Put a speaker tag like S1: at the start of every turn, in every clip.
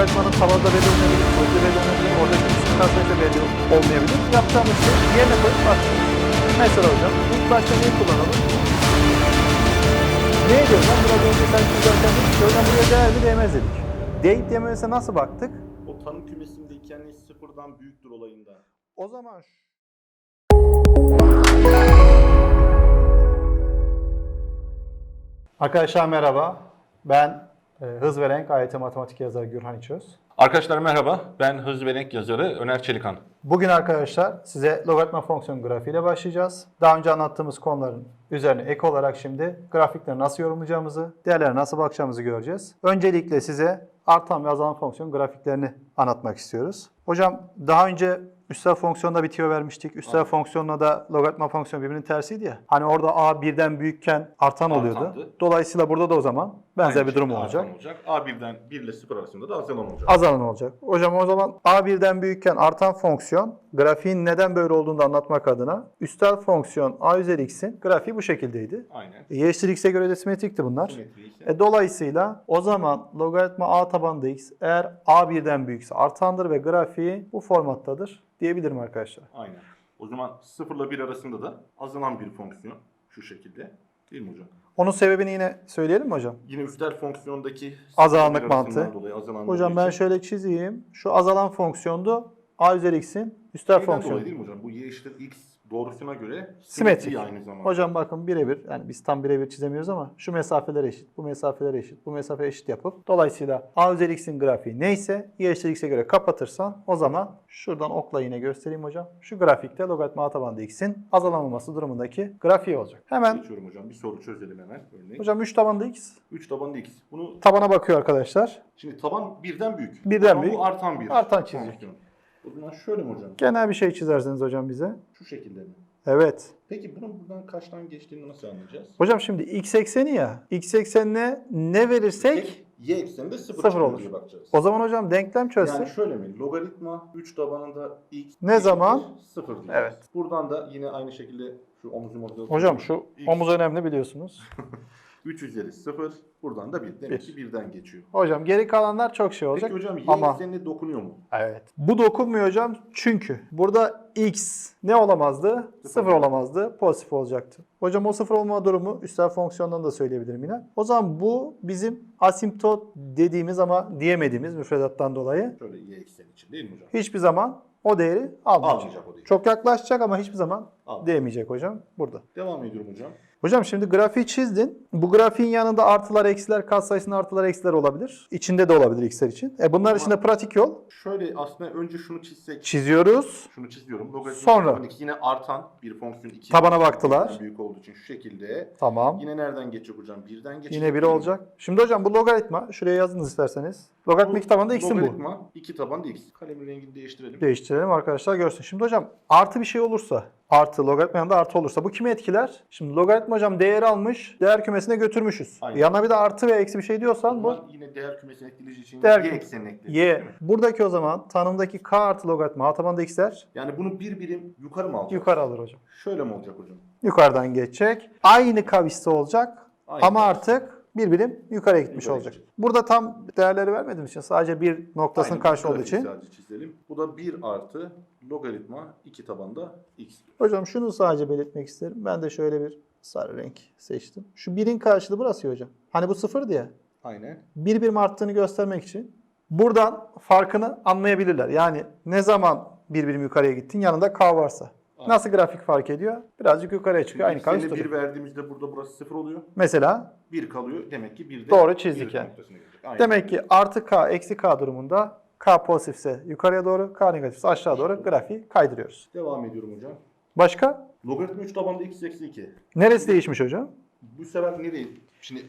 S1: Öğretmenin tavanda belli olmayabilir, sonuçta belli olmayabilir, oradaki sıkıntı belli olmayabilir. Yapacağımız şey yerine koyup bakacağız. Mesela hocam, ilk başta neyi kullanalım? Ne diyoruz lan? Biraz önce sen çizerken dedik ki hocam buraya değer mi değmez dedik. Deyip dememesine nasıl baktık?
S2: O tanım kümesinde ikenliği sıfırdan büyüktür olayında.
S1: O zaman Arkadaşlar merhaba. Ben Hız ve Renk AYT Matematik yazarı Gürhan İçöz.
S2: Arkadaşlar merhaba. Ben Hız ve Renk yazarı Öner Çelikan.
S1: Bugün arkadaşlar size logaritma fonksiyon grafiğiyle başlayacağız. Daha önce anlattığımız konuların üzerine ek olarak şimdi grafikleri nasıl yorumlayacağımızı, değerlere nasıl bakacağımızı göreceğiz. Öncelikle size artan ve azalan fonksiyon grafiklerini anlatmak istiyoruz. Hocam daha önce üstel fonksiyonda bir tiyo vermiştik. Üstel
S2: Evet.
S1: fonksiyonla da logaritma fonksiyon birbirinin tersiydi ya. Hani orada a birden büyükken artan oluyordu.
S2: Artandı.
S1: Dolayısıyla burada da o zaman benzer
S2: Aynı
S1: bir durum
S2: şekilde
S1: olacak.
S2: olacak. A1'den 1 ile 0 arasında da azalan olacak.
S1: Azalan olacak. Hocam o zaman a birden büyükken artan fonksiyon grafiğin neden böyle olduğunu da anlatmak adına üstel fonksiyon a üzeri x'in grafiği bu şekildeydi.
S2: Aynen.
S1: E, y eşittir x'e göre de simetrikti bunlar.
S2: Simetri ise
S1: E, dolayısıyla o zaman logaritma a tabanında x eğer a birden büyükse artandır ve grafiği bu formattadır diyebilirim arkadaşlar.
S2: aynen. O zaman 0 ile 1 arasında da azalan bir fonksiyon. Şu şekilde. Değil mi hocam?
S1: Onun sebebini yine söyleyelim mi hocam?
S2: Yine üstel fonksiyondaki
S1: Azalanlık mantığı.
S2: Dolayı azalan
S1: Hocam
S2: olduğu
S1: ben
S2: için-
S1: şöyle çizeyim. Şu azalan fonksiyondu. a üzeri x'in üstel
S2: Şeyden
S1: fonksiyonu.
S2: dolayı değil mi hocam? Bu y eşittir x doğrusuna göre
S1: Simetrik.
S2: simetri aynı zamanda.
S1: Hocam bakın birebir yani biz tam birebir çizemiyoruz ama şu mesafeler eşit, bu mesafeler eşit, bu mesafe eşit yapıp dolayısıyla a üzeri x'in grafiği neyse y eşittir x'e göre kapatırsan o zaman şuradan okla yine göstereyim hocam. Şu grafikte logaritma a tabanında x'in azalamaması durumundaki grafiği olacak. Hemen
S2: Geçiyorum hocam. Bir soru çözelim hemen. Örneğin.
S1: hocam 3 tabanında x
S2: 3 tabanlı x. Bunu
S1: tabana bakıyor arkadaşlar.
S2: Şimdi taban birden büyük.
S1: Birden
S2: Ama
S1: büyük.
S2: Bu artan bir.
S1: Artan çizecek.
S2: fonksiyon. O zaman şöyle mi hocam?
S1: Genel bir şey çizerseniz hocam bize.
S2: Şu şekilde mi?
S1: Evet.
S2: Peki bunun buradan kaçtan geçtiğini nasıl anlayacağız?
S1: Hocam şimdi x ekseni ya. x eksenine ne verirsek
S2: y ekseninde 0,
S1: Sıfır olur.
S2: diye bakacağız.
S1: o zaman hocam denklem çözsek.
S2: Yani şöyle mi? Logaritma 3 tabanında x
S1: Ne zaman?
S2: 0 diyeceğiz.
S1: Evet.
S2: Buradan da yine aynı şekilde şu omuzum
S1: Hocam şu omuz önemli biliyorsunuz.
S2: 3 üzeri 0. Buradan da 1. Demek
S1: Bir.
S2: ki birden geçiyor.
S1: Hocam geri kalanlar çok şey olacak.
S2: Peki hocam y
S1: ama
S2: eksenine dokunuyor mu?
S1: evet. Bu dokunmuyor hocam çünkü burada x ne olamazdı?
S2: Sıfır.
S1: Sıfır olamazdı. Pozitif olacaktı. Hocam o sıfır olma durumu üstel fonksiyondan da söyleyebilirim yine. O zaman bu bizim asimptot dediğimiz ama diyemediğimiz müfredattan dolayı
S2: Şöyle y ekseni için değil mi hocam?
S1: hiçbir zaman o değeri almayacak.
S2: Almayacak o değil.
S1: Çok yaklaşacak ama hiçbir zaman
S2: Almayacak.
S1: değmeyecek hocam burada.
S2: Devam ediyorum hocam.
S1: Hocam şimdi grafiği çizdin. Bu grafiğin yanında artılar, eksiler, katsayısında artılar, eksiler olabilir. İçinde de olabilir x'ler için. E bunlar içinde pratik yol.
S2: Şöyle aslında önce şunu çizsek.
S1: Çiziyoruz.
S2: Şunu çiziyorum. Logaritma
S1: Sonra.
S2: yine artan bir fonksiyon. iki
S1: Tabana baktılar.
S2: Büyük olduğu için şu şekilde.
S1: Tamam.
S2: Yine nereden geçecek hocam? Birden geçecek.
S1: Yine biri olacak. Şimdi hocam bu logaritma, şuraya yazınız isterseniz. Logaritma iki tabanda x'in bu.
S2: Logaritma iki tabanda x. Kalemin rengini değiştirelim.
S1: Değiştirelim arkadaşlar görsün. Şimdi hocam artı bir şey olursa, artı logaritma yanında artı olursa bu kimi etkiler? Şimdi logaritma hocam değeri almış, değer kümesine götürmüşüz.
S2: Aynen.
S1: Yanına bir de artı ve eksi bir şey diyorsan bu
S2: yine değer kümesini etkileyeceği için
S1: Değer
S2: y eksenini ekleyeceğiz.
S1: y. Buradaki o zaman tanımdaki k artı logaritma a tabanda x'ler
S2: Yani bunu bir birim yukarı mı alacağız?
S1: yukarı alır hocam.
S2: Şöyle mi olacak hocam?
S1: Yukarıdan geçecek. Aynı kaviste olacak
S2: Aynı
S1: ama artık bir birim yukarıya gitmiş
S2: Yukarı
S1: olacak.
S2: gidecek.
S1: Burada tam değerleri vermediğim için sadece bir noktasının
S2: Aynen,
S1: karşı olduğu için.
S2: Sadece çizelim. Bu da 1 artı logaritma iki tabanda x.
S1: Hocam şunu sadece belirtmek isterim. Ben de şöyle bir sarı renk seçtim. Şu birin karşılığı burası hocam. Hani bu sıfır diye.
S2: Aynen.
S1: Bir birim arttığını göstermek için buradan farkını anlayabilirler. Yani ne zaman bir birim yukarıya gittin yanında k varsa.
S2: Aynen.
S1: Nasıl grafik fark ediyor? Birazcık yukarıya çıkıyor. Aynı kavis
S2: bir verdiğimizde burada burası 0 oluyor.
S1: Mesela
S2: 1 kalıyor. Demek ki 1 de
S1: Doğru çizdik
S2: bir
S1: yani. Demek ki artı k eksi k durumunda k pozitifse yukarıya doğru, k negatifse aşağı doğru grafiği kaydırıyoruz.
S2: Devam ediyorum hocam.
S1: Başka?
S2: Logaritma 3 tabanda x eksi 2.
S1: Neresi değişmiş hocam?
S2: Bu sefer nereye? Şimdi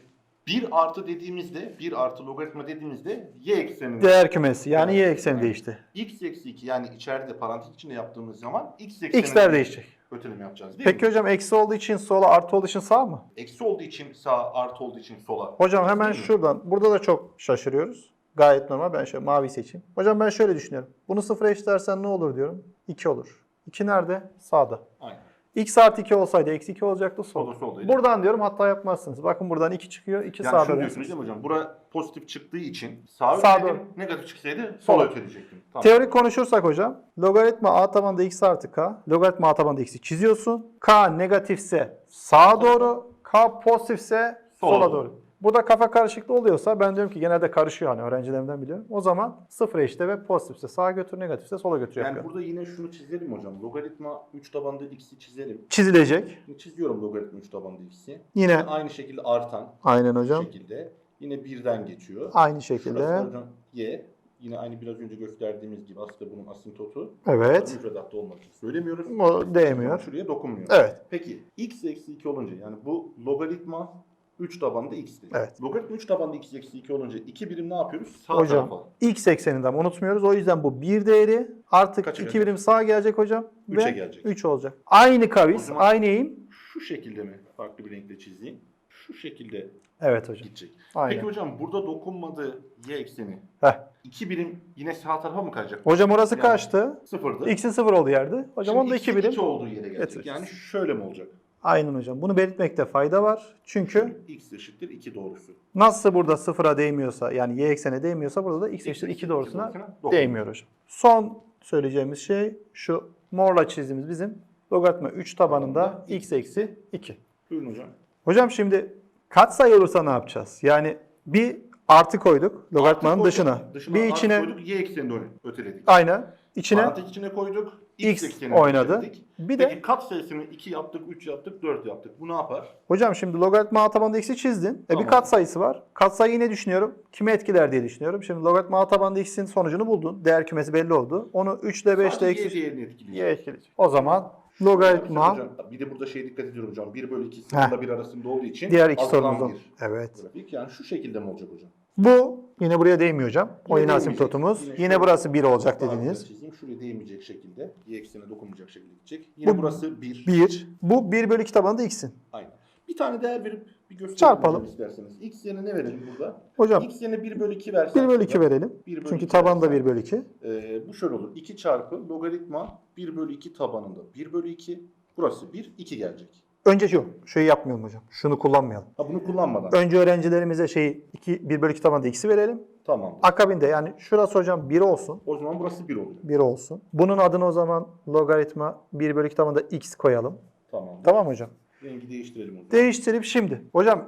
S2: 1 artı dediğimizde, 1 artı logaritma dediğimizde y ekseninde.
S1: Değer kümesi yani y ekseni
S2: Evet.
S1: değişti.
S2: x eksi 2 yani içeride parantez içinde yaptığımız zaman x ekseninde
S1: X'ler değişecek.
S2: öteleme yapacağız değil
S1: Peki
S2: mi?
S1: hocam eksi olduğu için sola artı olduğu için sağ mı?
S2: Eksi olduğu için sağ, artı olduğu için sola.
S1: Hocam hemen
S2: Değil mi?
S1: şuradan. Burada da çok şaşırıyoruz. Gayet normal. Ben şöyle mavi seçeyim. Hocam ben şöyle düşünüyorum. Bunu sıfıra eşitlersen ne olur diyorum. 2 olur. 2 nerede? Sağda.
S2: Aynen.
S1: X artı 2 olsaydı eksi 2 olacaktı sol.
S2: Solda soldaydı.
S1: Buradan diyorum hata yapmazsınız. Bakın buradan 2 çıkıyor. 2
S2: Yani
S1: sağa
S2: şunu diyorsunuz değil mi hocam? Bura pozitif çıktığı için sağa
S1: Sağa
S2: öteledim, negatif çıksaydı
S1: Sola.
S2: sola öteleyecektim. Tamam.
S1: Teorik konuşursak hocam logaritma a tabanında x artı k. Logaritma a tabanında x'i çiziyorsun. K negatifse sağa doğru, k pozitifse sola,
S2: Sola
S1: doğru.
S2: doğru.
S1: Burada kafa karışıklığı oluyorsa ben diyorum ki genelde karışıyor hani öğrencilerimden biliyorum. O zaman sıfır eşte ve pozitifse sağa götür, negatifse sola götür
S2: Yani
S1: yapıyorum.
S2: burada yine şunu çizelim hocam. Logaritma 3 tabanlı x'i çizelim.
S1: Çizilecek.
S2: Şimdi çiziyorum logaritma 3 tabanlı x'i.
S1: Yine
S2: Aynı şekilde artan
S1: aynen hocam.
S2: şekilde. Yine birden geçiyor.
S1: Aynı
S2: Şurası
S1: şekilde.
S2: hocam y. Yine aynı biraz önce gösterdiğimiz gibi aslında bunun asintotu.
S1: Evet.
S2: Müfredatta olmak için söylemiyoruz.
S1: O değmiyor.
S2: Şuraya dokunmuyor.
S1: Evet.
S2: Peki x eksi 2 olunca yani bu logaritma 3 tabanlı x'ti.
S1: Evet.
S2: Logaritma 3 tabanlı x eksi 2 olunca 2 birim ne yapıyoruz? Sağ
S1: Hocam
S2: tarafa.
S1: x ekseninden unutmuyoruz. O yüzden bu bir değeri artık
S2: Kaça
S1: 2
S2: gelecek?
S1: birim sağa gelecek hocam.
S2: Üçe
S1: ve
S2: gelecek.
S1: 3 olacak. Aynı kavis, aynı eğim.
S2: Şu şekilde mi? Farklı bir renkle çizeyim. Şu şekilde
S1: Evet hocam.
S2: gidecek.
S1: Aynen.
S2: Peki hocam burada dokunmadığı y ekseni
S1: Heh.
S2: 2 birim yine sağ tarafa mı kayacak?
S1: Hocam orası
S2: Yani
S1: kaçtı?
S2: Sıfırdı.
S1: X'in sıfır olduğu yerde. Hocam
S2: Şimdi
S1: onda 2 birim.
S2: 2 olduğu yere gelecek.
S1: getireceğiz.
S2: Yani şöyle mi olacak?
S1: Aynen hocam. Bunu belirtmekte fayda var. Çünkü
S2: x eşittir 2 doğrusu.
S1: nasıl burada sıfıra değmiyorsa yani y eksene değmiyorsa burada da x eşittir 2 doğrusuna
S2: doğru.
S1: değmiyor hocam. Son söyleyeceğimiz şey şu morla çizdiğimiz bizim logaritma 3 tabanında x eksi 2.
S2: Buyurun hocam.
S1: Hocam şimdi katsayı olursa ne yapacağız? Yani bir artı koyduk logaritmanın
S2: Artı
S1: dışına.
S2: koyduk, dışına
S1: bir içine
S2: koyduk, y eksenini öteledik.
S1: aynen içine
S2: Parantez içine koyduk. X,
S1: x oynadı.
S2: öteledik.
S1: Bir de
S2: Peki kat sayısını 2 yaptık, 3 yaptık, 4 yaptık. Bu ne yapar?
S1: hocam şimdi logaritma a tabanında x'i çizdin. E bir
S2: Tamam.
S1: katsayısı var. Katsayıyı ne düşünüyorum? Kimi etkiler diye düşünüyorum. Şimdi logaritma a tabanında x'in sonucunu buldun. Değer kümesi belli oldu. Onu 3 ile 5 ile
S2: Sadece
S1: eksi
S2: değerini etkileyecek.
S1: etkileyecek. O zaman logaritma
S2: Hocam, bir de burada şey dikkat ediyorum hocam. 1 bölü 2
S1: Heh.
S2: 0 1 arasında olduğu için
S1: diğer iki
S2: bir
S1: Evet.
S2: grafik. Yani şu şekilde mi olacak hocam?
S1: Bu yine buraya değmiyor hocam. O
S2: Yine
S1: asimtotumuz.
S2: Yine
S1: Yine burası 1 olacak dediğiniz.
S2: çizeyim. Şuraya değmeyecek şekilde. Y eksenine dokunmayacak şekilde gidecek. Yine
S1: Bu
S2: burası 1.
S1: 1. Bu 1 bölü 2 tabanında x'in.
S2: Aynen. Bir tane değer verip bir gösterelim
S1: Çarpalım.
S2: isterseniz. X yerine ne verelim burada?
S1: Hocam
S2: X yerine 1 bölü 2 versek.
S1: 1 bölü 2
S2: burada,
S1: verelim.
S2: 1 bölü
S1: Çünkü
S2: 2
S1: tabanda
S2: versek,
S1: 1 bölü 2.
S2: e, bu şöyle olur. 2 çarpı logaritma 1 bölü 2 tabanında 1 bölü 2. Burası 1, 2 gelecek.
S1: Önce şu, şeyi yapmayalım hocam. Şunu kullanmayalım.
S2: Ha bunu kullanmadan.
S1: Önce öğrencilerimize şeyi 2, 1 bölü 2 tabanında x'i verelim.
S2: Tamam.
S1: Akabinde yani şurası hocam 1 olsun.
S2: O zaman burası 1 oluyor.
S1: 1 olsun. Bunun adını o zaman logaritma 1 bölü 2 tabanında x koyalım.
S2: Tamam.
S1: Tamam hocam.
S2: Rengi değiştirelim o zaman.
S1: Değiştirip şimdi. Hocam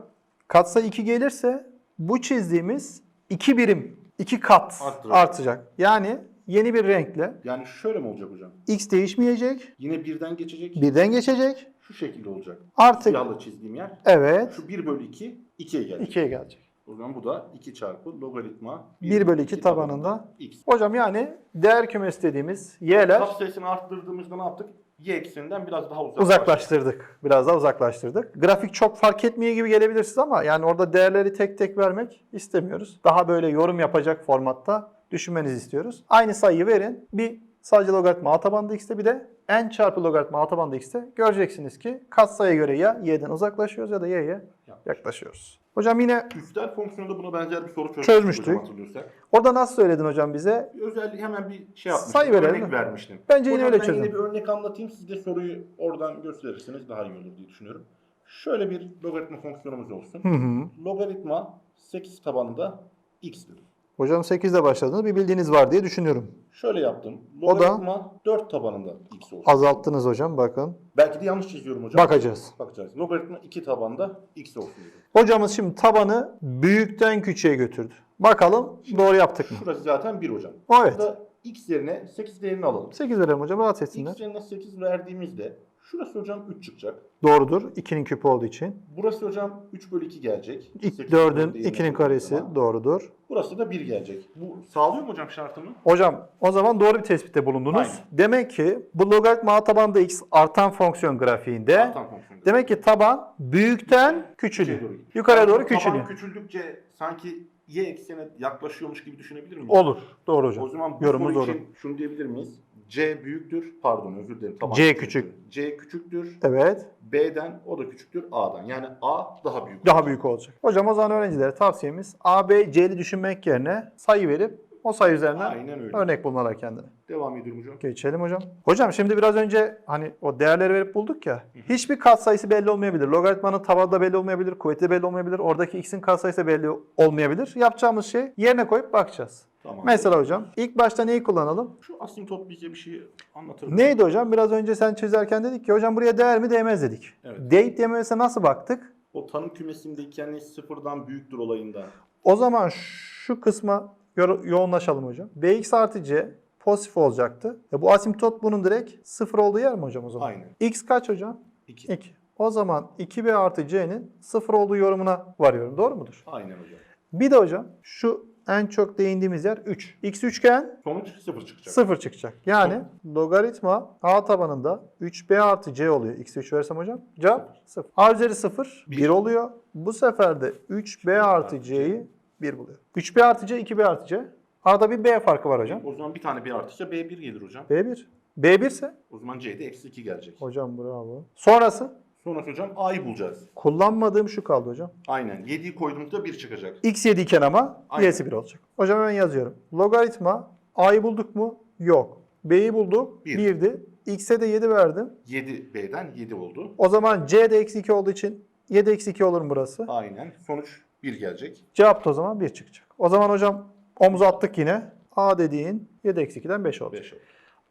S1: katsayı 2 gelirse bu çizdiğimiz 2 birim, 2 kat
S2: Arttıracak.
S1: artacak. Yani yeni bir renkle
S2: yani şöyle mi olacak hocam?
S1: x değişmeyecek.
S2: Yine birden geçecek.
S1: Birden geçecek.
S2: Şu şekilde olacak.
S1: Artık
S2: Siyahla çizdiğim yer.
S1: evet
S2: Şu 1 bölü 2, 2'ye gelecek.
S1: 2'ye gelecek.
S2: O zaman bu da 2 çarpı logaritma
S1: 1 bölü 2 tabanında
S2: x.
S1: Hocam yani değer kümesi dediğimiz y'ler
S2: Kat sayısını arttırdığımızda ne yaptık? Y ekseninden biraz daha uzak.
S1: uzaklaştırdık. Biraz daha uzaklaştırdık. Grafik çok fark etmiyor gibi gelebilir size ama yani orada değerleri tek tek vermek istemiyoruz. Daha böyle yorum yapacak formatta düşünmenizi istiyoruz. Aynı sayıyı verin. Bir sadece logaritma a tabanında x'te bir de n çarpı logaritma a tabanında x'te göreceksiniz ki katsayıya göre ya y'den uzaklaşıyoruz ya da y'ye yaklaşıyoruz. Hocam yine
S2: Üstel fonksiyonda buna benzer bir soru çözmüştük.
S1: Çözmüştük.
S2: hocam
S1: orada nasıl söyledin hocam bize?
S2: Bir özellik hemen bir şey yapmıştım.
S1: Sayı verelim
S2: örnek
S1: mi?
S2: vermiştim.
S1: Bence yine
S2: Hocam
S1: öyle çözün.
S2: yine bir örnek anlatayım. Siz de soruyu oradan gösterirseniz daha iyi olur diye düşünüyorum. Şöyle bir logaritma fonksiyonumuz olsun.
S1: Hı hı.
S2: Logaritma 8 tabanında x'tir.
S1: Hocam 8'de başladınız. Bir bildiğiniz var diye düşünüyorum.
S2: Şöyle yaptım. Logaritma 4 tabanında x olsun.
S1: Azalttınız hocam bakın.
S2: Belki de yanlış çiziyorum hocam.
S1: Bakacağız.
S2: Bakacağız. Logaritma 2 tabanda x olsun. dedim.
S1: Hocamız şimdi tabanı büyükten küçüğe götürdü. Bakalım doğru yaptık mı?
S2: Şurası zaten 1 hocam.
S1: Evet.
S2: Burada x yerine 8 değerini alalım.
S1: 8 verelim hocam rahat etsinler.
S2: x yerine 8 verdiğimizde şurası hocam 3 çıkacak.
S1: Doğrudur. 2'nin küpü olduğu için.
S2: Burası hocam 3 bölü 2 gelecek.
S1: İlk
S2: 8
S1: 4'ün
S2: değerini
S1: 2'nin
S2: koyduğumuz
S1: karesi
S2: zaman.
S1: doğrudur.
S2: Burası da 1 gelecek. Bu sağlıyor mu hocam şartımı?
S1: Hocam o zaman doğru bir tespitte bulundunuz.
S2: Aynen.
S1: Demek ki bu logaritma a tabanda x artan fonksiyon grafiğinde
S2: Artan fonksiyonu.
S1: demek ki taban büyükten küçülüyor.
S2: doğru.
S1: Yukarıya doğru
S2: Yani taban
S1: küçülüyor.
S2: küçüldükçe sanki y eksene yaklaşıyormuş gibi düşünebilir miyiz?
S1: Olur. Doğru
S2: O
S1: hocam.
S2: zaman bu
S1: Yorumunuz
S2: soru
S1: doğru.
S2: için şunu diyebilir miyiz? C büyüktür. Pardon özür dilerim. Taban
S1: C
S2: küçüktür. C küçüktür.
S1: Evet.
S2: B'den o da küçüktür A'dan. Yani A daha büyük.
S1: Daha büyük olacak. Hocam o zaman öğrencilere tavsiyemiz A, B, C'li düşünmek yerine sayı verip O sayı üzerinden
S2: Aynen öyle.
S1: örnek bulmalar kendine.
S2: Devam ediyorum hocam.
S1: Geçelim hocam. Hocam şimdi biraz önce hani o değerleri verip bulduk ya. Hiçbir katsayısı belli olmayabilir. Logaritmanın tabanı da belli olmayabilir. Kuvveti belli olmayabilir. Oradaki x'in katsayısı belli olmayabilir. Yapacağımız şey yerine koyup bakacağız.
S2: Tamam.
S1: Mesela hocam ilk başta neyi kullanalım?
S2: Şu asimtot bize bir şey anlatır?
S1: Neydi hocam? Biraz önce sen çözerken dedik ki hocam buraya değer mi değmez dedik.
S2: Evet.
S1: Değip değmemesine nasıl baktık?
S2: O tanım kümesindeki yani sıfırdan büyüktür olayında.
S1: O zaman şu kısma yo- yoğunlaşalım hocam. bx artı c pozitif olacaktı. E bu asimtot bunun direkt sıfır olduğu yer mi hocam o zaman?
S2: Aynen.
S1: x kaç hocam?
S2: 2.
S1: 2. O zaman 2b artı c'nin sıfır olduğu yorumuna varıyorum. Doğru mudur?
S2: Aynen hocam.
S1: Bir de hocam şu en çok değindiğimiz yer 3. x üçgen
S2: Sonuç sıfır çıkacak.
S1: 0 çıkacak. Yani logaritma a tabanında 3b artı c oluyor. x 3 versem hocam cevap 0. a üzeri 0 1
S2: Bir.
S1: oluyor. Bu sefer de 3b artı c'yi 1 buluyor. 3b artı c 2b artı c. Arada bir b farkı var hocam.
S2: O zaman bir tane bir artışa B1 gelir hocam.
S1: b1. b1 ise
S2: O zaman C'de eksi 2 gelecek.
S1: hocam bravo. Sonrası
S2: Sonra hocam A'yı bulacağız.
S1: kullanmadığım şu kaldı hocam.
S2: Aynen. 7'yi koyduğumuzda 1 çıkacak.
S1: x 7 iken ama
S2: Aynen.
S1: y'si 1 olacak. Hocam hemen yazıyorum. Logaritma a'yı bulduk mu? Yok. b'yi bulduk.
S2: Bir.
S1: 1'di. x'e de 7 verdim.
S2: 7 B'den 7 oldu.
S1: O zaman c de eksi 2 olduğu için 7 eksi 2 olur mu burası?
S2: Aynen. Sonuç 1 gelecek.
S1: Cevap da o zaman 1 çıkacak. O zaman hocam omuza attık yine. A dediğin 7 eksi 2'den 5 olacak.
S2: 5 oldu.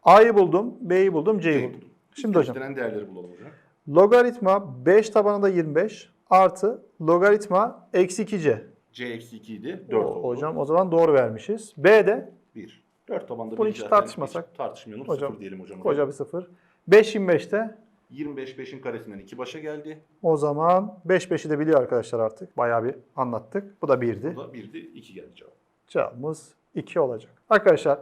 S1: A'yı buldum, B'yi buldum, C'yi buldum. Şimdi hocam
S2: değerleri bulalım hocam.
S1: Logaritma 5 tabanında 25 artı logaritma eksi 2c.
S2: C eksi 2 idi. 4
S1: O-
S2: oldu.
S1: Hocam o zaman doğru vermişiz. B de
S2: 1. 4 tabanda
S1: Bunu hiç
S2: zaten
S1: tartışmasak.
S2: Hiç tartışmayalım.
S1: Hocam,
S2: 0 diyelim hocam.
S1: koca bir sıfır. 5 25'te
S2: 25 5'in karesinden 2 başa geldi.
S1: o zaman 5 5'i de biliyor arkadaşlar artık. Bayağı bir anlattık. Bu da 1'di.
S2: Bu da 1'di. 2 geldi cevap.
S1: Cevabımız 2 olacak. Arkadaşlar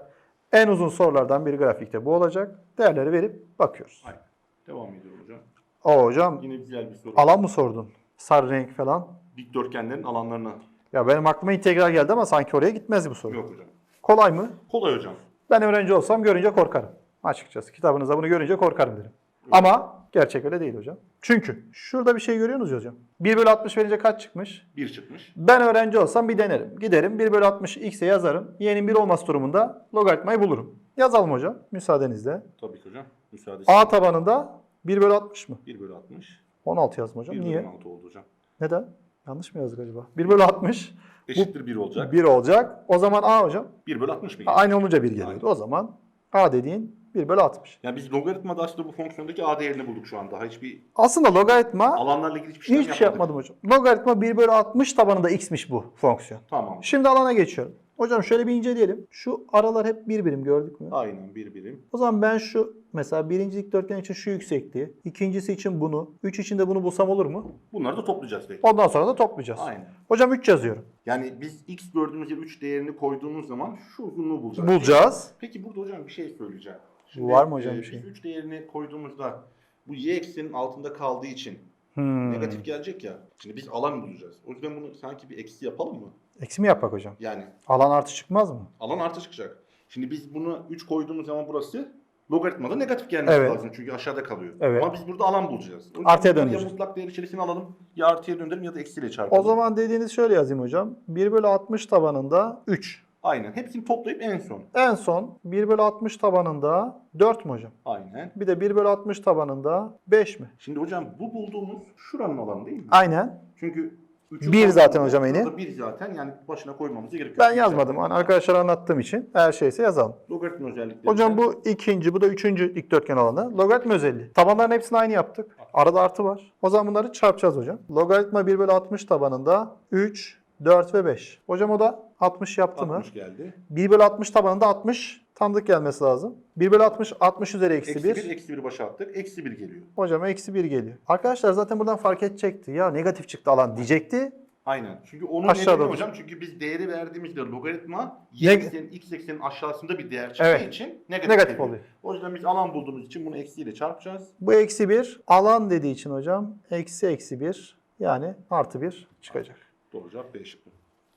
S1: en uzun sorulardan bir grafikte bu olacak. Değerleri verip bakıyoruz.
S2: Aynen. Devam ediyorum hocam.
S1: O hocam
S2: Yine güzel bir soru.
S1: alan mı sordun? Sarı renk falan.
S2: Dikdörtgenlerin alanlarına.
S1: Ya benim aklıma integral geldi ama sanki oraya gitmez bu soru.
S2: Yok hocam.
S1: Kolay mı?
S2: Kolay hocam.
S1: Ben öğrenci olsam görünce korkarım. Açıkçası kitabınızda bunu görünce korkarım derim. Ama gerçek öyle değil hocam. Çünkü şurada bir şey görüyorsunuz ya hocam. 1 bölü 60 verince kaç çıkmış?
S2: 1 çıkmış.
S1: Ben öğrenci olsam bir denerim. Giderim 1 bölü 60 x'e yazarım. Y'nin 1 olması durumunda logaritmayı bulurum. Yazalım hocam müsaadenizle.
S2: Tabii ki hocam. Müsaade.
S1: A tabanında 1 bölü 60 mı?
S2: 1 bölü 60.
S1: 16 yazdım hocam.
S2: 1
S1: Niye?
S2: bölü 6 oldu hocam.
S1: Neden? Yanlış mı yazdık acaba? 1 bölü 60
S2: Eşittir 1 olacak.
S1: 1 olacak. O zaman A hocam.
S2: 1 bölü 60 mı? Gelecek?
S1: Aynı olunca 1 geliyordu.
S2: Aynen.
S1: O zaman A dediğin 1 bölü 60.
S2: Yani biz logaritmada aslında bu fonksiyondaki A değerini bulduk şu an. Daha hiçbir
S1: Aslında logaritma
S2: alanlarla ilgili hiçbir şey
S1: hiçbir şey yapmadım hocam. Logaritma 1 bölü 60 tabanında x'miş bu fonksiyon.
S2: Tamam.
S1: Şimdi alana geçiyorum. Hocam şöyle bir inceleyelim. Şu aralar hep bir birim gördük mü?
S2: Aynen bir birim.
S1: O zaman ben şu mesela birinci dikdörtgen için şu yüksekliği, ikincisi için bunu, üç için de bunu bulsam olur mu?
S2: Bunları da toplayacağız peki.
S1: Ondan sonra da toplayacağız.
S2: Aynen.
S1: Hocam 3 yazıyorum.
S2: Yani biz x gördüğümüz yere 3 değerini koyduğumuz zaman şu uzunluğu bulacağız.
S1: Bulacağız.
S2: Peki burada hocam bir şey söyleyeceğim.
S1: Var mı hocam bir
S2: biz
S1: şey?
S2: 3 değerini koyduğumuzda bu y eksenin altında kaldığı için
S1: Hmm.
S2: negatif gelecek ya. Şimdi biz alan bulacağız. O yüzden bunu sanki bir eksi yapalım mı?
S1: Eksi mi yapmak hocam?
S2: Yani
S1: Alan artı çıkmaz mı?
S2: alan artı çıkacak. Şimdi biz bunu 3 koyduğumuz zaman burası logaritmada negatif gelmesi
S1: Evet.
S2: lazım çünkü aşağıda kalıyor.
S1: Evet.
S2: Ama biz burada alan bulacağız.
S1: Artıya döndüreceğiz.
S2: Ya mutlak değer içerisine alalım ya artıya döndürelim ya da eksiyle çarpalım.
S1: O zaman dediğiniz şöyle yazayım hocam. 1 bölü 60 tabanında 3.
S2: Aynen. Hepsini toplayıp en son.
S1: En son 1 bölü 60 tabanında 4 mü hocam?
S2: Aynen.
S1: Bir de 1 bölü 60 tabanında 5 mi?
S2: Şimdi hocam bu bulduğumuz şuranın alanı değil mi?
S1: Aynen.
S2: Çünkü üçü
S1: Bir zaten hocam eni.
S2: Bir zaten yani başına koymamız gerekiyor.
S1: Ben yazmadım. Hani arkadaşlara anlattığım için eğer şeyse yazalım.
S2: Logaritma özellikleri.
S1: Hocam bu ikinci, bu da üçüncü dikdörtgen alanı. Logaritma özelliği. Tabanların hepsini aynı yaptık. Arada artı var. O zaman bunları çarpacağız hocam. Logaritma 1 bölü 60 tabanında 3, 4 ve 5. Hocam o da 60 yaptı mı?
S2: 60 geldi.
S1: 1 bölü 60 tabanında 60 tanıdık gelmesi lazım. 1 bölü 60, 60 üzeri eksi
S2: Eksi
S1: 1.
S2: 1, eksi 1 başa attık. Eksi 1 geliyor.
S1: Hocam eksi 1 geliyor. Arkadaşlar zaten buradan fark edecekti. Ya negatif çıktı alan diyecekti.
S2: Aynen. Çünkü onun
S1: Aşağıda
S2: nedeni hocam çünkü biz değeri verdiğimizde logaritma y eksenin x eksenin aşağısında bir değer çıktığı
S1: Evet.
S2: için negatif,
S1: Negatif
S2: geliyor.
S1: oluyor.
S2: O yüzden biz alan bulduğumuz için bunu eksiyle çarpacağız.
S1: Bu eksi 1 alan dediği için hocam eksi eksi 1 yani artı 1 çıkacak.
S2: Cevap B şıkkı.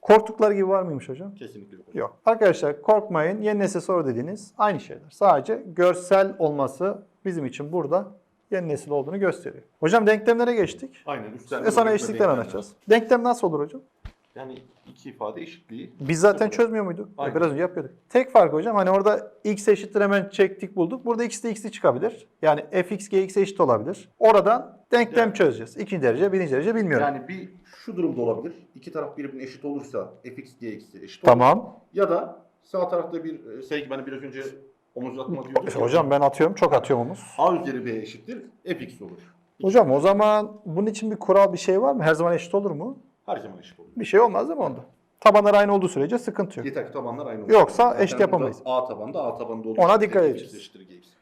S1: Korktukları gibi var mıymış hocam?
S2: Kesinlikle yok.
S1: Yok. Arkadaşlar korkmayın. Yeni nesil soru dediğiniz aynı şeyler. Sadece görsel olması bizim için burada yeni nesil olduğunu gösteriyor. Hocam denklemlere geçtik.
S2: Aynen.
S1: Sonra
S2: logaritma
S1: eşlikler
S2: denklemler.
S1: anlatacağız. Denklem nasıl olur hocam?
S2: Yani iki ifade eşitliği.
S1: Biz zaten
S2: Sıfır.
S1: çözmüyor muyduk? E,
S2: Aynen.
S1: Biraz önce yapıyorduk. Tek fark hocam hani orada x eşittir hemen çektik bulduk. Burada x de x'i çıkabilir. Yani fx gx eşit olabilir. Oradan denklem
S2: Yani.
S1: çözeceğiz. İkinci derece, birinci derece bilmiyorum.
S2: Yani bir şu durumda olabilir. İki taraf birbirine eşit olursa fx gx'i eşit olur.
S1: tamam.
S2: Ya da sağ tarafta bir e, sevgi ben biraz önce omuzlatma diyorduk. ya.
S1: Hocam ben atıyorum, çok atıyorum omuz.
S2: A üzeri B eşittir fx olur.
S1: Hocam o zaman bunun için bir kural bir şey var mı? Her zaman eşit olur mu?
S2: Her zaman eşit olur.
S1: Bir şey olmaz değil mi onda? Tabanlar aynı olduğu sürece sıkıntı yok.
S2: Yeter ki tabanlar aynı olsun.
S1: Yoksa eşit yapamayız.
S2: A tabanda A tabanda olur.
S1: Ona dikkat edeceğiz.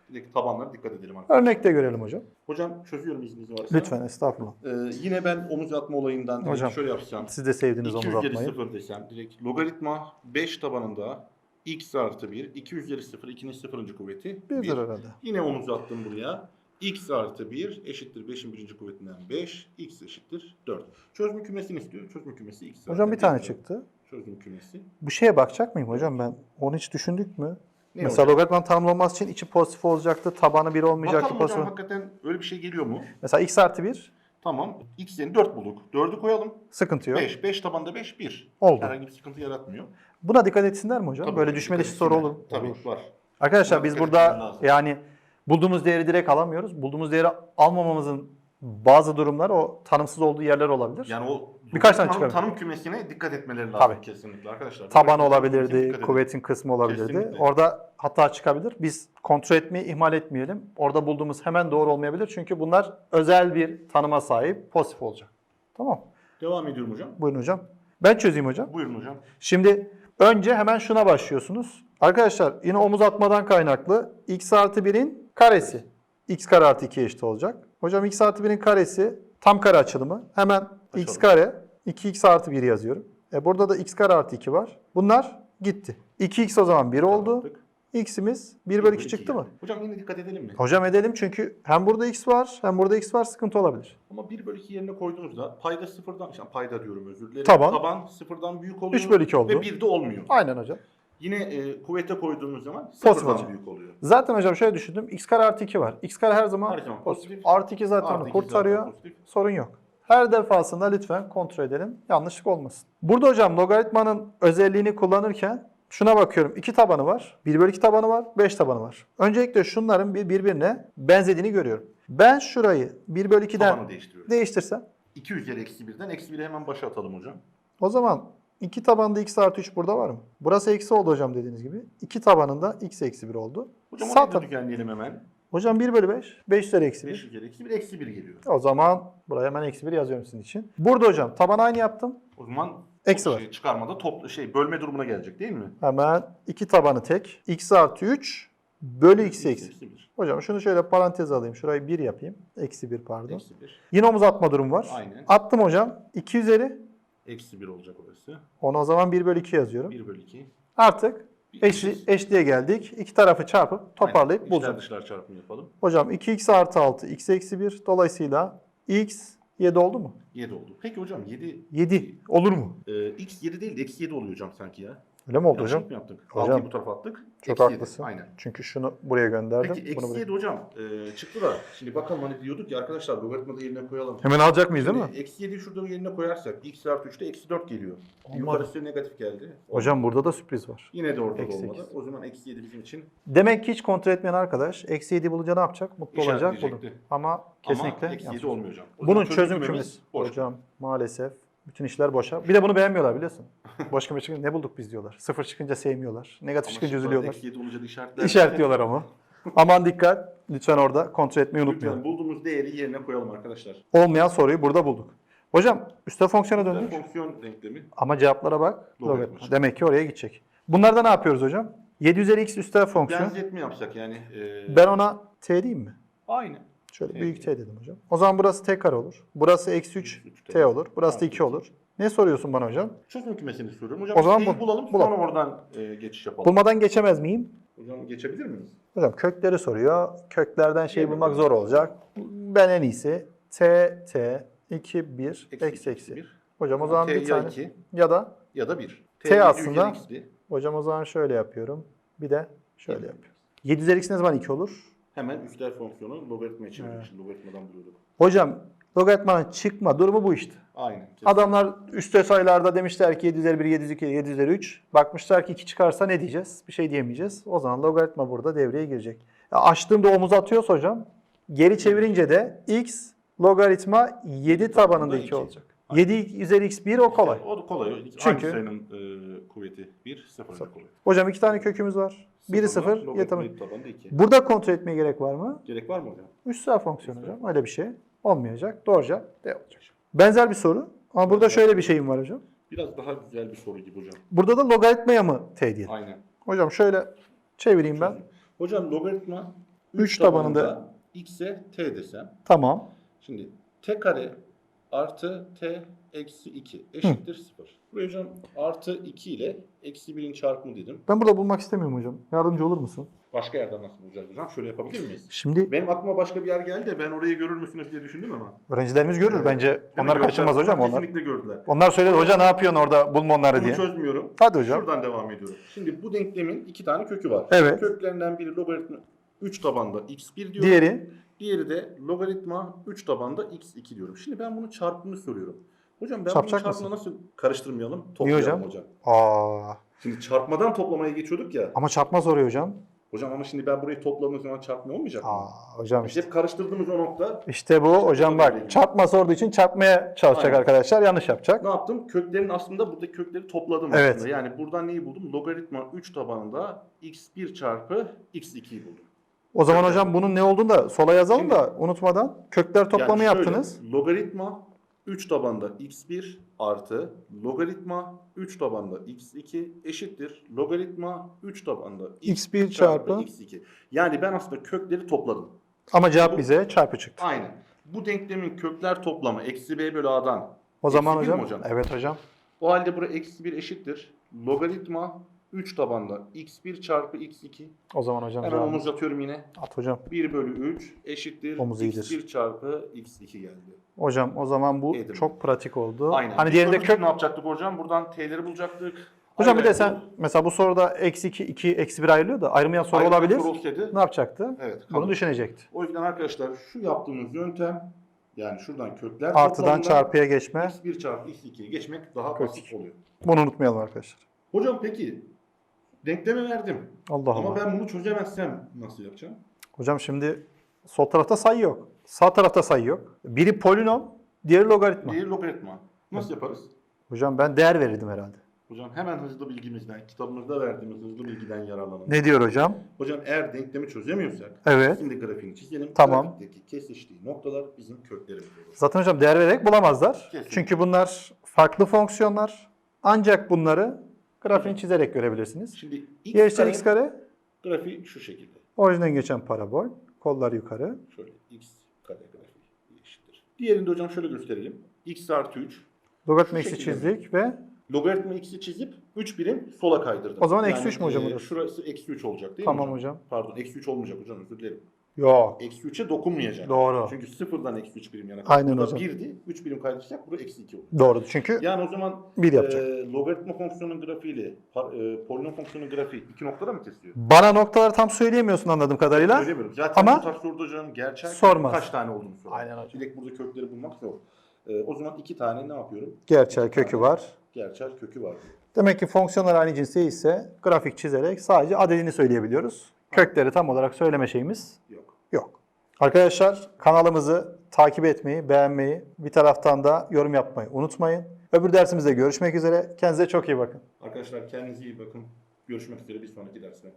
S2: Buradaki tabanlara dikkat edelim arkadaşlar.
S1: Örnekte görelim hocam.
S2: Hocam çözüyorum izniniz varsa.
S1: Lütfen estağfurullah.
S2: Ee, yine ben omuz atma olayından
S1: Hocam,
S2: şöyle yapacağım.
S1: Siz de sevdiğiniz
S2: 2
S1: omuz
S2: üzeri
S1: atmayı.
S2: 0 desem direkt logaritma 5 tabanında x artı 1, 2 üzeri 0, 2'nin sıfırıncı kuvveti
S1: Birdir
S2: 1.
S1: herhalde.
S2: Yine omuz attım buraya. x artı 1 eşittir 5'in birinci kuvvetinden 5, x eşittir 4. Çözüm kümesini istiyor. Çözüm kümesi x.
S1: Hocam bir tane
S2: Bir
S1: çıktı.
S2: Çözüm kümesi.
S1: Bu şeye bakacak mıyım hocam ben? Onu hiç düşündük mü?
S2: Ne
S1: Mesela
S2: hocam?
S1: logaritmanın tanımlanması için içi pozitif olacaktı, tabanı 1 olmayacaktı.
S2: Bakalım hocam
S1: Pozitif.
S2: hakikaten öyle bir şey geliyor mu?
S1: Mesela x artı 1
S2: Tamam. x yerine 4 bulduk. 4'ü koyalım.
S1: sıkıntı yok.
S2: 5. 5 tabanda 5, 1.
S1: Oldu.
S2: Herhangi bir sıkıntı yaratmıyor.
S1: Buna dikkat etsinler mi hocam?
S2: Tabii
S1: Böyle düşme dışı soru olur.
S2: Tabii var.
S1: Arkadaşlar
S2: Buna
S1: biz burada yani bulduğumuz değeri direkt alamıyoruz. Bulduğumuz değeri almamamızın bazı durumlar o tanımsız olduğu yerler olabilir.
S2: Yani o
S1: Birkaç tane
S2: tanım,
S1: çıkar.
S2: tanım kümesine dikkat etmeleri lazım
S1: Tabii.
S2: kesinlikle arkadaşlar.
S1: Taban olabilirdi, kuvvetin kısmı olabilirdi.
S2: Kesinlikle.
S1: Orada hata çıkabilir. Biz kontrol etmeyi ihmal etmeyelim. Orada bulduğumuz hemen doğru olmayabilir. Çünkü bunlar özel bir tanıma sahip, pozitif olacak. Tamam.
S2: Devam ediyorum hocam.
S1: Buyurun hocam. Ben çözeyim hocam.
S2: Buyurun hocam.
S1: Şimdi önce hemen şuna başlıyorsunuz. Arkadaşlar yine omuz atmadan kaynaklı x artı 1'in karesi. x kare artı 2 eşit olacak. Hocam x artı 1'in karesi tam kare açılımı. Hemen x
S2: Açalım.
S1: kare 2x artı 1 yazıyorum. E burada da x kare artı 2 var. Bunlar gitti. 2x o zaman 1 oldu.
S2: Yaptık.
S1: x'imiz 1 bölü 2 çıktı mı?
S2: geldi. Hocam yine dikkat edelim mi?
S1: Hocam edelim çünkü hem burada x var hem burada x var sıkıntı olabilir.
S2: Ama 1 bölü 2 yerine koyduğunuzda payda sıfırdan, yani payda diyorum özür dilerim.
S1: Taban.
S2: Taban sıfırdan büyük oluyor.
S1: 3 bölü 2 oldu.
S2: Ve 1 de olmuyor.
S1: Aynen hocam.
S2: Yine e, kuvvete koyduğumuz zaman sıfırdan büyük oluyor.
S1: Zaten hocam şöyle düşündüm. x kare artı 2 var. x kare her zaman,
S2: Her zaman
S1: pozitif.
S2: pozitif.
S1: Artı 2 zaten
S2: Artı
S1: onu kurtarıyor.
S2: zaten pozitif.
S1: Sorun yok. Her defasında lütfen kontrol edelim. Yanlışlık olmasın. Burada hocam logaritmanın özelliğini kullanırken şuna bakıyorum. 2 tabanı var. 1 bölü 2 tabanı var. 5 tabanı var. Öncelikle şunların bir birbirine benzediğini görüyorum. Ben şurayı 1 bölü 2'den
S2: Tabanı değiştiriyoruz.
S1: değiştirsem
S2: 2 üzeri eksi 1'den eksi 1'i hemen başa atalım hocam.
S1: o zaman 2 tabanda x artı 3 burada var mı? Burası eksi oldu hocam dediğiniz gibi. 2 tabanında x eksi 1 oldu.
S2: Hocam
S1: Sağ taraf-
S2: düzenleyelim hemen.
S1: Hocam 1 bölü 5. 5 üzeri eksi 1.
S2: 5 üzeri eksi 1 eksi 1 geliyor.
S1: O zaman buraya hemen eksi 1 yazıyorum sizin için. Burada hocam taban aynı yaptım.
S2: O zaman
S1: Eksi var.
S2: şey, çıkarmada toplu şey bölme durumuna gelecek değil mi?
S1: Hemen iki tabanı tek. x artı 3 bölü x eksi.
S2: Eksi 1.
S1: Hocam şunu şöyle parantez alayım. Şurayı 1 yapayım. Eksi 1 pardon.
S2: Eksi 1.
S1: Yine omuz atma durumu var.
S2: Aynen.
S1: Attım hocam. 2 üzeri.
S2: Eksi 1 olacak orası.
S1: Onu o zaman 1 bölü 2 yazıyorum.
S2: 1 bölü 2.
S1: Artık eşli, eşliğe geldik. İki tarafı çarpıp toparlayıp
S2: Aynen.
S1: bulacağım.
S2: İçler dışlar çarpımı yapalım.
S1: Hocam 2x artı 6 x eksi 1. Dolayısıyla x 7 oldu mu?
S2: 7 oldu. Peki hocam 7
S1: 7 olur mu?
S2: e, x 7 değil de eksi 7 oluyor hocam sanki ya.
S1: Öyle mi oldu
S2: Yanlışlık
S1: hocam?
S2: mı yaptık?
S1: Hocam,
S2: 6'yı bu tarafa attık.
S1: Çok
S2: Eksi yedi.
S1: haklısın.
S2: Aynen.
S1: Çünkü şunu buraya gönderdim.
S2: Peki
S1: bunu
S2: eksi
S1: buraya.
S2: 7 hocam e, çıktı da şimdi bakalım hani diyorduk ya arkadaşlar logaritmada yerine koyalım.
S1: Hemen alacak mıyız değil mi?
S2: Şimdi Eksi 7'yi şurada yerine koyarsak x artı 3'te eksi 4 geliyor.
S1: Olmadı.
S2: Yukarısı negatif geldi.
S1: Hocam burada da sürpriz var.
S2: Yine de orada da
S1: Eksi
S2: olmadı.
S1: sekiz.
S2: O zaman eksi 7 bizim için
S1: Demek ki hiç kontrol etmeyen arkadaş eksi 7 bulunca ne yapacak? Mutlu olacak. Ama kesinlikle
S2: Ama eksi 7
S1: yanlış.
S2: olmuyor hocam. O
S1: Bunun
S2: zaman
S1: çözüm
S2: kümemiz
S1: kümesi.
S2: boş.
S1: Hocam maalesef bütün işler boşa. Bir de bunu beğenmiyorlar biliyorsun. Boş küme çıkınca ne bulduk biz diyorlar. Sıfır çıkınca sevmiyorlar. Negatif
S2: Ama
S1: çıkınca üzülüyorlar.
S2: Eksi 7 olunca da işaretler.
S1: İşaretliyorlar ama. Aman dikkat. Lütfen orada kontrol etmeyi unutmayalım.
S2: Lütfen bulduğumuz değeri yerine koyalım arkadaşlar.
S1: Olmayan soruyu burada bulduk. Hocam üste fonksiyona döndük.
S2: Fonksiyon denklemi.
S1: Ama cevaplara bak.
S2: Logaritma.
S1: Demek ki oraya gidecek. Bunlarda ne yapıyoruz hocam? 7 üzeri x üstel fonksiyon.
S2: Benzetme yapsak yani. e,
S1: Ben ona t diyeyim mi?
S2: Aynı.
S1: Şöyle
S2: T
S1: büyük T dedim hocam. O zaman burası t kare olur. Burası eksi 3 t olur. Burası da 2 olur. Ne soruyorsun bana hocam?
S2: Çözüm kümesini soruyorum. Hocam
S1: O zaman bu-
S2: bulalım,
S1: bulalım.
S2: sonra oradan e, geçiş yapalım.
S1: Bulmadan geçemez miyim?
S2: Hocam geçebilir miyiz?
S1: Hocam kökleri soruyor. Köklerden şey
S2: Diyelim
S1: bulmak zor olacak. Ben en iyisi t t 2 1 eksi eksi. Hocam o zaman
S2: T
S1: bir
S2: ya
S1: tane
S2: 2
S1: ya da
S2: ya da 1.
S1: T aslında- hocam o zaman şöyle yapıyorum. Bir de şöyle
S2: Yapıyoruz.
S1: yapıyorum. 7 üzeri x ne zaman 2 olur?
S2: Hemen üstel fonksiyonu logaritmaya çevirdik.
S1: Evet.
S2: Şimdi logaritmadan buluyorduk.
S1: Hocam logaritmanın çıkma durumu bu işte.
S2: Aynen. kesin.
S1: Adamlar üstte sayılarda demişler ki 751, 702, 753. Bakmışlar ki 2 çıkarsa ne diyeceğiz? Bir şey diyemeyeceğiz. O zaman logaritma burada devreye girecek. Ya açtığımda omuz atıyorsa hocam geri çevirince de x logaritma 7 tabanında 2
S2: iki.
S1: olacak. 7 üzeri x 1 o kolay.
S2: O da kolay. Çünkü
S1: Çünkü-
S2: Hangi sayının e, kuvveti 1, 0 kuvveti.
S1: Hocam iki tane kökümüz var. Biri 0,
S2: Sıfırlar,
S1: y tabanı.
S2: logaritma tabanda 2.
S1: Burada kontrol etmeye gerek var mı?
S2: Gerek var mı hocam?
S1: Üstsel fonksiyon hocam. Öyle bir şey olmayacak. Doğru cevap D olacak. Benzer bir soru. Ama burada şöyle bir şeyim var hocam.
S2: Biraz daha güzel bir soru gibi hocam.
S1: Burada da logaritmaya mı t diyelim?
S2: Aynen.
S1: Hocam şöyle çevireyim ben.
S2: Hocam logaritma
S1: Üç
S2: 3
S1: tabanında-
S2: tabanında x'e t desem.
S1: Tamam.
S2: Şimdi t kare artı t eksi 2 eşittir 0. Buraya hocam artı 2 ile eksi 1'in çarpımı dedim.
S1: Ben burada bulmak istemiyorum hocam. Yardımcı olur musun?
S2: Başka yerden nasıl bulacağız hocam? Şöyle yapabilir miyiz?
S1: Şimdi
S2: Benim aklıma başka bir yer geldi de ben orayı görür müsünüz diye düşündüm ama.
S1: öğrencilerimiz görür bence. Onlar kaçırmaz hocam onlar.
S2: Kesinlikle gördüler.
S1: Onlar söyledi hoca ne yapıyorsun orada bulma onları
S2: Bunu
S1: diye.
S2: çözmüyorum.
S1: Hadi hocam.
S2: Şuradan devam ediyorum. Şimdi bu denklemin iki tane kökü var.
S1: Evet.
S2: Köklerinden biri logaritma 3 tabanda x1 diyorum.
S1: Diğeri
S2: Diğeri de logaritma 3 tabanda x2 diyorum. Şimdi ben bunun çarpımını soruyorum. Hocam ben
S1: Çarpacak
S2: bunun çarpımını nasıl karıştırmayalım? Toplayalım
S1: hocam?
S2: hocam.
S1: Aa,
S2: Şimdi çarpmadan toplamaya geçiyorduk ya.
S1: ama çarpma soruyor hocam.
S2: Hocam ama şimdi ben burayı topladığım zaman çarpma olmayacak mı?
S1: Aa, hocam
S2: İşte hep karıştırdığımız o nokta
S1: İşte bu hocam bak çarpma sorduğu için çarpmaya çalışacak
S2: Aynen.
S1: arkadaşlar. Yanlış yapacak.
S2: ne yaptım? Köklerin aslında buradaki kökleri topladım
S1: Evet.
S2: aslında. Yani buradan neyi buldum? Logaritma 3 tabanında x1 çarpı x2'yi buldum.
S1: O zaman hocam bunun ne olduğunu da sola yazalım
S2: Şimdi-
S1: da unutmadan. Kökler toplamı
S2: Yani şöyle,
S1: yaptınız.
S2: Logaritma 3 tabanda x1 artı logaritma 3 tabanda x2 eşittir. Logaritma 3 tabanda
S1: x1 çarpı.
S2: x2. Yani ben aslında kökleri topladım.
S1: Ama cevap
S2: Bu-
S1: bize çarpı çıktı.
S2: Aynen. Bu denklemin kökler toplamı eksi b bölü a'dan.
S1: O zaman hocam,
S2: hocam?
S1: evet hocam.
S2: O halde buraya eksi 1 eşittir. Logaritma 3 tabanda x1 çarpı x2.
S1: O zaman hocam
S2: Hemen omuz atıyorum yine.
S1: at hocam.
S2: 1 bölü 3 eşittir.
S1: Omuz iyidir.
S2: x1 çarpı x2 geldi.
S1: Hocam o zaman bu
S2: Edim.
S1: çok pratik oldu.
S2: Aynen.
S1: Hani diğerinde kök
S2: ne yapacaktık hocam? Buradan t'leri bulacaktık.
S1: Hocam bir de sen mesela bu soruda eksi 2, 2, eksi 1 ayrılıyor da ayrılmayan soru olabilir.
S2: soru olsaydı,
S1: Ne yapacaktı?
S2: Evet.
S1: Bunu
S2: kalır.
S1: düşünecekti.
S2: O yüzden arkadaşlar şu yaptığımız yöntem yani şuradan kökler
S1: Artıdan çarpıya geçme.
S2: x1 çarpı x2'ye geçmek daha basit oluyor.
S1: Bunu unutmayalım arkadaşlar.
S2: Hocam peki denkleme verdim.
S1: Allah
S2: Ama
S1: Allah.
S2: ben bunu çözemezsem nasıl yapacağım?
S1: Hocam şimdi sol tarafta sayı yok. Sağ tarafta sayı yok. Biri polinom, diğeri logaritma.
S2: Diğeri logaritma. Nasıl yaparız?
S1: Hocam ben değer verirdim herhalde.
S2: Hocam hemen hızlı bilgimizden, kitabımızda verdiğimiz hızlı bilgiden yararlanalım.
S1: Ne diyor hocam?
S2: Hocam eğer denklemi çözemiyorsak
S1: Evet.
S2: şimdi grafiğini çizelim.
S1: Tamam.
S2: Grafikteki kesiştiği noktalar bizim köklerimiz olur.
S1: Zaten hocam değer vererek bulamazlar.
S2: Kesinlikle.
S1: Çünkü bunlar farklı fonksiyonlar. Ancak bunları grafiğini çizerek görebilirsiniz.
S2: Şimdi x
S1: eşittir
S2: kare,
S1: x kare,
S2: grafiği şu şekilde.
S1: orijinden geçen parabol, kollar yukarı.
S2: Şöyle x kare grafiği eşittir. Diğerini de hocam şöyle gösterelim. x artı 3.
S1: Logaritma x'i çizdik ve
S2: Logaritma x'i çizip 3 birim sola kaydırdım.
S1: O zaman eksi üç mü hocam
S2: e? Şurası eksi 3 olacak değil
S1: Tamam
S2: mi
S1: hocam.
S2: Pardon eksi 3 olmayacak hocam özür dilerim.
S1: Yok.
S2: Eksi 3'e dokunmayacak.
S1: Doğru.
S2: Çünkü sıfırdan eksi 3 birim yana.
S1: Aynen
S2: Burada
S1: hocam.
S2: 1'di. 3 birim kaydıracak. Burada eksi 2 olur.
S1: Doğru. Çünkü
S2: Yani o zaman
S1: bir yapacak.
S2: e, logaritma fonksiyonunun grafiğiyle par, e, polinom fonksiyonun grafiği iki noktada mı kesiyor?
S1: Bana noktaları tam söyleyemiyorsun anladığım kadarıyla.
S2: Söylemiyorum. Zaten
S1: Ama-
S2: bu tarz soruda hocam gerçek
S1: Sormaz.
S2: kaç tane olduğunu sorar.
S1: Aynen hocam.
S2: Direkt burada kökleri bulmak zor. E, o zaman iki tane ne yapıyorum?
S1: Gerçel kökü var.
S2: Gerçel kökü var.
S1: Demek ki fonksiyonlar aynı cinsi ise grafik çizerek sadece adedini söyleyebiliyoruz. Kökleri tam olarak söyleme şeyimiz yok. Arkadaşlar kanalımızı takip etmeyi, beğenmeyi, bir taraftan da yorum yapmayı unutmayın. Öbür dersimizde görüşmek üzere. Kendinize çok iyi bakın.
S2: Arkadaşlar kendinize iyi bakın. Görüşmek üzere bir sonraki derste.